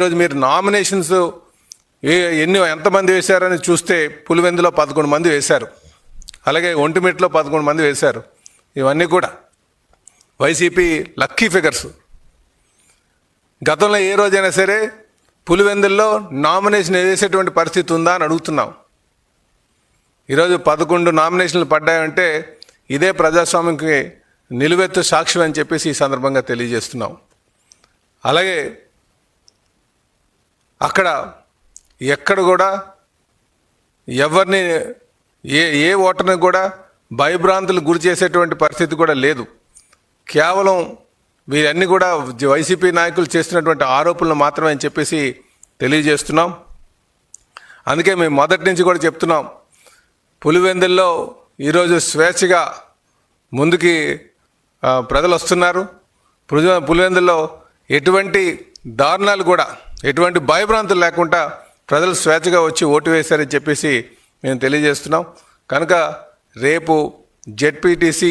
ఈరోజు మీరు నామినేషన్స్ ఏ ఎన్ని ఎంతమంది వేశారని చూస్తే పులివెందులో పదకొండు మంది వేశారు. అలాగే ఒంటిమిట్లో పదకొండు మంది వేశారు. ఇవన్నీ కూడా. YCP lucky figures. గతంలో ఏ రోజైనా సరే పులివెందుల్లో నామినేషన్ వేసేటువంటి పరిస్థితి ఉందా అని అడుగుతున్నాం. ఈరోజు పదకొండు నామినేషన్లు పడ్డాయంటే ఇదే ప్రజాస్వామ్యంకి నిలువెత్తు సాక్ష్యం అని చెప్పేసి ఈ సందర్భంగా తెలియజేస్తున్నాం. అలాగే అక్కడ ఎక్కడ కూడా ఎవరిని ఏ ఏ ఓటర్ని కూడా భయభ్రాంతులు గురి చేసేటువంటి పరిస్థితి కూడా లేదు. కేవలం వీరన్నీ కూడా వైసీపీ నాయకులు చేస్తున్నటువంటి ఆరోపణలు మాత్రమే అని చెప్పేసి తెలియజేస్తున్నాం. అందుకే మేము మొదటి నుంచి కూడా చెప్తున్నాం. పులివెందుల్లో ఈరోజు స్వేచ్ఛగా ముందుకి ప్రజలు వస్తున్నారు. పులి- పులివెందుల్లో ఎటువంటి దారుణాలు కూడా ఎటువంటి భయభ్రాంతులు లేకుండా ప్రజలు స్వేచ్ఛగా వచ్చి ఓటు వేశారని చెప్పేసి మేము తెలియజేస్తున్నాం. కనుక రేపు జెడ్పీటీసీ